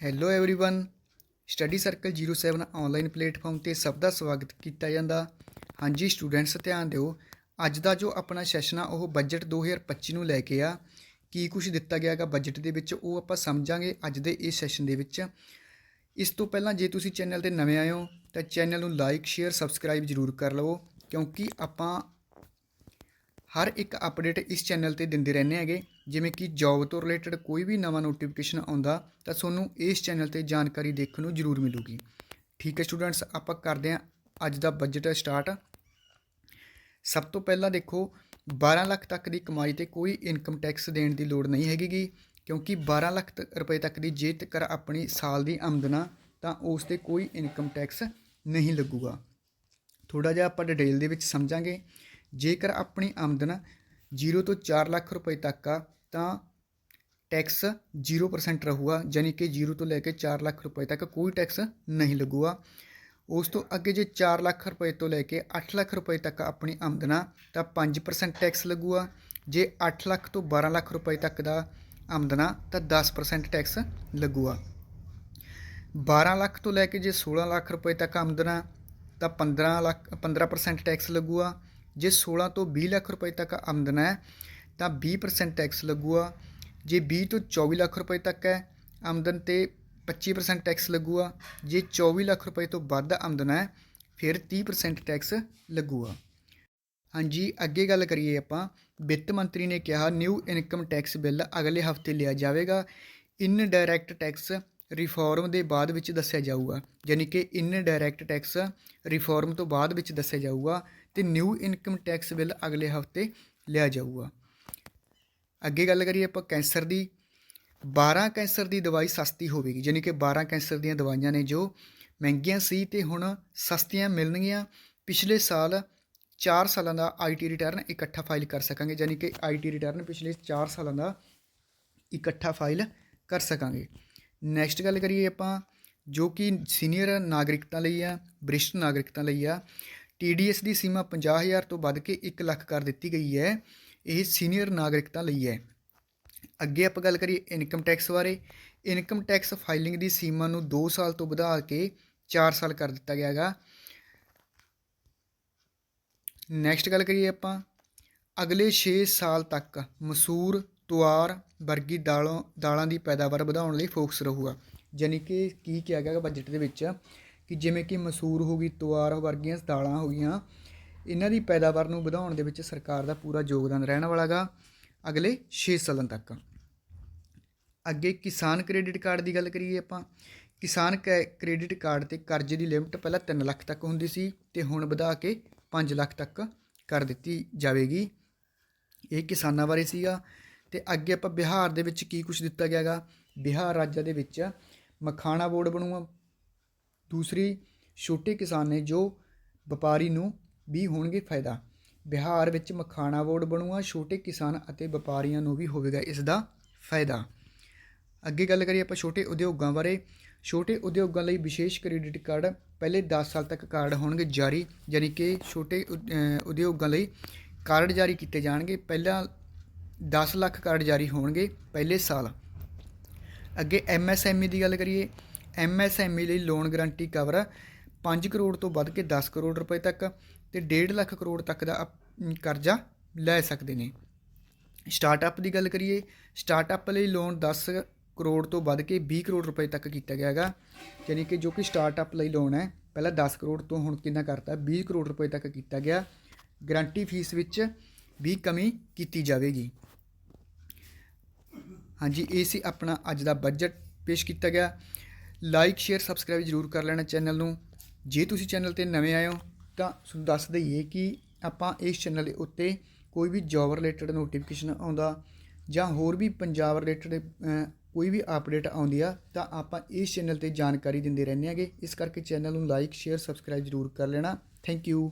hello everyone study circle 07 online platform ਤੇ ਸਭ ਦਾ ਸਵਾਗਤ ਕੀਤਾ ਜਾਂਦਾ ਹਾਂਜੀ ਸਟੂਡੈਂਟਸ ਧਿਆਨ ਦਿਓ ਅੱਜ ਦਾ ਜੋ ਆਪਣਾ ਸੈਸ਼ਨ ਆ ਉਹ ਬਜਟ 2025 ਨੂੰ ਲੈ ਕੇ ਆ ਕੀ ਕੁਝ ਦਿੱਤਾ ਗਿਆ ਹੈਗਾ ਬਜਟ ਦੇ ਵਿੱਚ ਉਹ ਆਪਾਂ ਸਮਝਾਂਗੇ ਅੱਜ ਦੇ ਇਸ ਸੈਸ਼ਨ ਦੇ ਵਿੱਚ ਇਸ ਤੋਂ ਪਹਿਲਾਂ ਜੇ ਤੁਸੀਂ ਚੈਨਲ ਤੇ ਨਵੇਂ ਆਏ ਹੋ ਤਾਂ ਚੈਨਲ ਨੂੰ ਲਾਈਕ ਸ਼ੇਅਰ ਸਬਸਕ੍ਰਾਈਬ ਜ਼ਰੂਰ ਕਰ ਲਵੋ ਕਿਉਂਕਿ ਆਪਾਂ ਹਰ ਇੱਕ ਅਪਡੇਟ ਇਸ ਚੈਨਲ ਤੇ ਦਿੰਦੇ ਰਹਿੰਦੇ ਹੈਗੇ। ਜਿਵੇਂ ਕਿ ਜੌਬ ਤੋਂ ਰਿਲੇਟਡ ਕੋਈ ਵੀ ਨਵਾਂ ਨੋਟੀਫਿਕੇਸ਼ਨ ਆਉਂਦਾ, ਤਾਂ ਤੁਹਾਨੂੰ ਇਸ ਚੈਨਲ ਤੇ ਜਾਣਕਾਰੀ ਦੇਖਣ ਨੂੰ ਜ਼ਰੂਰ ਮਿਲੂਗੀ। ਠੀਕ ਹੈ ਸਟੂਡੈਂਟਸ, ਆਪਾਂ ਕਰਦੇ ਹਾਂ ਅੱਜ ਦਾ ਬਜਟ ਸਟਾਰਟ। ਸਭ ਤੋਂ ਪਹਿਲਾਂ ਦੇਖੋ 12 ਲੱਖ ਤੱਕ ਦੀ ਕਮਾਈ ਤੇ ਕੋਈ ਇਨਕਮ ਟੈਕਸ ਦੇਣ ਦੀ ਲੋੜ ਨਹੀਂ ਹੈਗੀ ਕਿਉਂਕਿ 12 ਲੱਖ ਤ- ਰੁਪਏ ਤੱਕ ਦੀ ਜੇ ਕਰ ਆਪਣੀ ਸਾਲ ਦੀ ਆਮਦਨ ਤਾਂ ਉਸ ਤੇ ਕੋਈ ਇਨਕਮ ਟੈਕਸ ਨਹੀਂ ਲੱਗੂਗਾ। ਥੋੜਾ ਜਿਹਾ ਆਪਾਂ ਡਿਟੇਲ ਦੇ ਵਿੱਚ ਸਮਝਾਂਗੇ। ਜੇਕਰ ਆਪਣੀ ਆਮਦਨ 0 ਤੋਂ 4 ਲੱਖ ਰੁਪਏ ਤੱਕ ਆ, ਤਾਂ ਟੈਕਸ 0% ਰਹੂਗਾ, ਯਾਨੀ ਕਿ 0 ਤੋਂ ਲੈ ਕੇ 4 ਲੱਖ ਰੁਪਏ ਤੱਕ ਕੋਈ ਟੈਕਸ ਨਹੀਂ ਲੱਗੂਗਾ। ਉਸ ਤੋਂ ਅੱਗੇ ਜੇ 4 ਲੱਖ ਰੁਪਏ ਤੋਂ ਲੈ ਕੇ 8 ਲੱਖ ਰੁਪਏ ਤੱਕ ਆਪਣੀ ਆਮਦਨ ਆ, ਤਾਂ 5% ਟੈਕਸ ਲੱਗੂਗਾ। ਜੇ 8 ਲੱਖ ਤੋਂ 12 ਲੱਖ ਰੁਪਏ ਤੱਕ ਦਾ ਆਮਦਨ ਆ, ਤਾਂ 10% ਟੈਕਸ ਲੱਗੂਗਾ। 12 ਲੱਖ ਤੋਂ ਲੈ ਕੇ ਜੇ 16 ਲੱਖ ਰੁਪਏ ਤੱਕ ਆਮਦਨ ਆ, ਤਾਂ 15 ਲੱਖ 15% ਟੈਕਸ ਲੱਗੂਗਾ। ਜੇ 16 ਤੋਂ 20 ਲੱਖ ਰੁਪਏ ਤੱਕ ਆਮਦਨ ਹੈ, ਤਾਂ 20% ਟੈਕਸ ਲੱਗੂਗਾ। ਜੇ 20 ਤੋਂ 24 ਲੱਖ ਰੁਪਏ ਤੱਕ ਹੈ, ਆਮਦਨ ਤੇ 25% ਟੈਕਸ ਲੱਗੂਗਾ। ਜੇ 24 ਲੱਖ ਰੁਪਏ ਤੋਂ ਵੱਧ ਆਮਦਨ ਹੈ, ਫਿਰ 30% ਟੈਕਸ ਲੱਗੂਗਾ। ਹਾਂਜੀ, ਅੱਗੇ ਗੱਲ ਕਰੀਏ ਆਪਾਂ। ਵਿੱਤ ਮੰਤਰੀ ਨੇ ਕਿਹਾ ਨਿਊ ਇਨਕਮ ਟੈਕਸ ਬਿੱਲ ਅਗਲੇ ਹਫ਼ਤੇ ਲਿਆ ਜਾਵੇਗਾ। ਇਨ ਡਾਇਰੈਕਟ ਟੈਕਸ ਰਿਫਾਰਮ ਦੇ ਬਾਅਦ ਵਿੱਚ ਦੱਸਿਆ ਜਾਊਗਾ। ਯਾਨੀ ਕਿ ਇਨ ਡਾਇਰੈਕਟ ਟੈਕਸ ਰਿਫਾਰਮ ਤੋਂ ਬਾਅਦ ਵਿੱਚ ਦੱਸਿਆ ਜਾਊਗਾ। ਤੇ ਨਿਊ ਇਨਕਮ ਟੈਕਸ ਬਿੱਲ ਅਗਲੇ ਹਫ਼ਤੇ ਲਿਆ ਜਾਊਗਾ। ਅੱਗੇ ਗੱਲ ਕਰੀਏ ਆਪਾਂ ਕੈਂਸਰ ਦੀ। 12 ਕੈਂਸਰ ਦੀ ਦਵਾਈ ਸਸਤੀ ਹੋਵੇਗੀ ਯਾਨੀ ਕਿ 12 ਕੈਂਸਰ ਦੀਆਂ ਦਵਾਈਆਂ ਨੇ ਜੋ ਮਹਿੰਗੀਆਂ ਸੀ ਤੇ ਹੁਣ ਸਸਤੀਆਂ ਮਿਲਣਗੀਆਂ। ਪਿਛਲੇ ਸਾਲ 4 ਸਾਲਾਂ ਦਾ ਆਈਟੀ ਰਿਟਰਨ ਇਕੱਠਾ ਫਾਈਲ ਕਰ ਸਕਾਂਗੇ ਯਾਨੀ ਕਿ ਆਈਟੀ ਰਿਟਰਨ ਪਿਛਲੇ 4 ਸਾਲਾਂ ਦਾ ਇਕੱਠਾ ਫਾਈਲ ਕਰ ਸਕਾਂਗੇ। ਨੈਕਸਟ ਗੱਲ ਕਰੀਏ ਆਪਾਂ, ਜੋ ਕਿ ਸੀਨੀਅਰ ਨਾਗਰਿਕਤਾ ਲਈ ਆ, ਬ੍ਰਿਸ਼ਟ ਨਾਗਰਿਕਤਾ ਲਈ ਆ TDS ਦੀ ਸੀਮਾ 50000 ਤੋਂ ਵੱਧ ਕੇ 1 ਲੱਖ ਕਰ ਦਿੱਤੀ ਗਈ ਹੈ। ਇਹ ਸੀਨੀਅਰ ਨਾਗਰਿਕਤਾ ਲਈ ਹੈ। ਅੱਗੇ ਆਪਾਂ ਗੱਲ ਕਰੀਏ ਇਨਕਮ ਟੈਕਸ ਬਾਰੇ। ਇਨਕਮ ਟੈਕਸ ਫਾਈਲਿੰਗ ਦੀ ਸੀਮਾ ਨੂੰ 2 ਸਾਲ ਤੋਂ ਵਧਾ ਕੇ 4 ਸਾਲ ਕਰ ਦਿੱਤਾ ਗਿਆ ਹੈਗਾ। ਨੈਕਸਟ ਗੱਲ ਕਰੀਏ ਆਪਾਂ। ਅਗਲੇ 6 ਸਾਲ ਤੱਕ ਮਸੂਰ, ਤੁਆਰ, ਵਰਗੀ ਦਾਲਾਂ ਦਾਲਾਂ ਦੀ ਪੈਦਾਵਾਰ ਵਧਾਉਣ ਲਈ ਫੋਕਸ ਰਹੂਗਾ। ਯਾਨੀ ਕਿ ਕੀ ਕਿਹਾ ਗਿਆ ਬਜਟ ਦੇ ਵਿੱਚ। ਕਿ ਜਿਵੇਂ ਕਿ ਮਸੂਰ ਹੋ ਗਈ ਤੁਆਰ ਵਰਗੀਆਂ ਦਾਲਾਂ ਹੋ ਗਈਆਂ, ਇਹਨਾਂ ਦੀ ਪੈਦਾਵਾਰ ਨੂੰ ਵਧਾਉਣ ਦੇ ਵਿੱਚ ਸਰਕਾਰ ਦਾ ਪੂਰਾ ਯੋਗਦਾਨ ਰਹਿਣ ਵਾਲਾਗਾ। ਅਗਲੇ 6 ਸਾਲਾਂ ਤੱਕ। ਅੱਗੇ ਕਿਸਾਨ ਕ੍ਰੈਡਿਟ ਕਾਰਡ ਦੀ ਗੱਲ ਕਰੀਏ ਆਪਾਂ। ਕਿਸਾਨ ਕੈ- ਕ੍ਰੈਡਿਟ ਕਾਰਡ ਤੇ ਕਰਜ਼ੇ ਦੀ ਲਿਮਟ ਪਹਿਲਾਂ 3 ਲੱਖ ਤੱਕ ਹੁੰਦੀ ਸੀ ਤੇ ਹੁਣ ਵਧਾ ਕੇ 5 ਲੱਖ ਤੱਕ ਕਰ ਦਿੱਤੀ ਜਾਵੇਗੀ। ਇਹ ਕਿਸਾਨਾਂ ਬਾਰੇ ਸੀਗਾ। ਤੇ ਅੱਗੇ ਆਪਾਂ ਬਿਹਾਰ ਦੇ ਵਿੱਚ ਕੀ ਕੁਝ ਦਿੱਤਾ ਗਿਆਗਾ? ਬਿਹਾਰ ਰਾਜ ਦੇ ਵਿੱਚ ਮਖਾਣਾ ਬੋਰਡ ਬਣੂਗਾ ਦੂਸਰੀ ਛੋਟੇ ਕਿਸਾਨ ਨੇ ਜੋ ਵਪਾਰੀ ਨੂੰ ਵੀ ਹੋਣਗੇ ਫਾਇਦਾ। ਬਿਹਾਰ ਵਿੱਚ ਮਖਾਣਾ ਬੋਰਡ ਬਣੂਗਾ ਛੋਟੇ ਕਿਸਾਨ ਅਤੇ ਵਪਾਰੀਆਂ ਨੂੰ ਵੀ ਹੋਵੇਗਾ ਇਸ ਦਾ ਫਾਇਦਾ। ਅੱਗੇ ਗੱਲ ਕਰੀਏ ਆਪਾਂ ਛੋਟੇ ਉਦਯੋਗਾਂ ਬਾਰੇ। ਛੋਟੇ ਉਦਯੋਗਾਂ ਲਈ ਵਿਸ਼ੇਸ਼ ਕ੍ਰੈਡਿਟ ਕਾਰਡ ਪਹਿਲੇ 10 ਸਾਲ ਤੱਕ ਕਾਰਡ ਹੋਣਗੇ ਜਾਰੀ, ਯਾਨੀ ਕਿ ਛੋਟੇ ਉਦ- ਉਦਯੋਗਾਂ ਲਈ ਕਾਰਡ ਜਾਰੀ ਕੀਤੇ ਜਾਣਗੇ। ਪਹਿਲਾਂ 10 ਲੱਖ ਕਾਰਡ ਜਾਰੀ ਹੋਣਗੇ ਪਹਿਲੇ ਸਾਲ। ਅੱਗੇ ਐਮਐਸਐਮਈ ਦੀ ਗੱਲ ਕਰੀਏ ਐਮਐਸਐਮਈ ਲਈ ਲੋਨ ਗਾਰੰਟੀ ਕਵਰ 5 ਕਰੋੜ ਤੋਂ ਵੱਧ ਕੇ 10 ਕਰੋੜ ਰੁਪਏ ਤੱਕ ਤੇ 1.5 ਲੱਖ ਕਰੋੜ ਤੱਕ ਦਾ ਅਪ- ਕਰਜ਼ਾ ਲੈ ਸਕਦੇ ਨੇ। ਸਟਾਰਟਅਪ ਦੀ ਗੱਲ ਕਰੀਏ, ਸਟਾਰਟਅਪ ਲਈ ਲੋਨ 10 ਕਰੋੜ ਤੋਂ ਵੱਧ ਕੇ 20 ਕਰੋੜ ਰੁਪਏ ਤੱਕ ਕੀਤਾ ਗਿਆ ਹੈਗਾ। ਯਾਨੀ ਕਿ ਜੋ ਕਿ ਸਟਾਰਟਅਪ ਲਈ ਲੋਨ ਹੈ, ਪਹਿਲਾਂ 10 ਕਰੋੜ ਤੋਂ ਹੁਣ ਕਿੰਨਾ ਕਰਤਾ? 20 ਕਰੋੜ ਰੁਪਏ ਤੱਕ ਕੀਤਾ ਗਿਆ। ਗਾਰੰਟੀ ਫੀਸ ਵਿੱਚ ਵੀ ਕਮੀ ਕੀਤੀ ਜਾਵੇਗੀ। ਹਾਂਜੀ, ਇਹ ਸੀ ਆਪਣਾ ਅੱਜ ਦਾ ਬਜਟ ਪੇਸ਼ ਕੀਤਾ ਗਿਆ। ਲਾਈਕ, ਸ਼ੇਅਰ, ਸਬਸਕ੍ਰਾਈਬ ਜ਼ਰੂਰ ਕਰ ਲੈਣਾ ਚੈਨਲ ਨੂੰ। ਜੇ ਤੁਸੀਂ ਚੈਨਲ ਤੇ ਨਵੇਂ ਆਏ ਹੋ, ਤਾਂ ਤੁਹਾਨੂੰ ਦੱਸ ਦਈਏ ਕਿ ਆਪਾਂ ਇਸ ਚੈਨਲ ਦੇ ਉੱਤੇ ਕੋਈ ਵੀ ਜੌਬ ਰਿਲੇਟਡ ਨੋਟੀਫਿਕੇਸ਼ਨ ਆਉਂਦਾ ਜਾਂ ਹੋਰ ਵੀ ਪੰਜਾਬ ਰਿਲੇਟਡ ਕੋਈ ਵੀ ਅਪਡੇਟ ਆਉਂਦੀ ਆ, ਤਾਂ ਆਪਾਂ ਇਸ ਚੈਨਲ ਤੇ ਜਾਣਕਾਰੀ ਦਿੰਦੇ ਰਹਿੰਦੇ ਆਂਗੇ ਇਸ ਕਰਕੇ ਚੈਨਲ ਨੂੰ ਲਾਈਕ, ਸ਼ੇਅਰ, ਸਬਸਕ੍ਰਾਈਬ ਜ਼ਰੂਰ ਕਰ ਲੈਣਾ। Thank you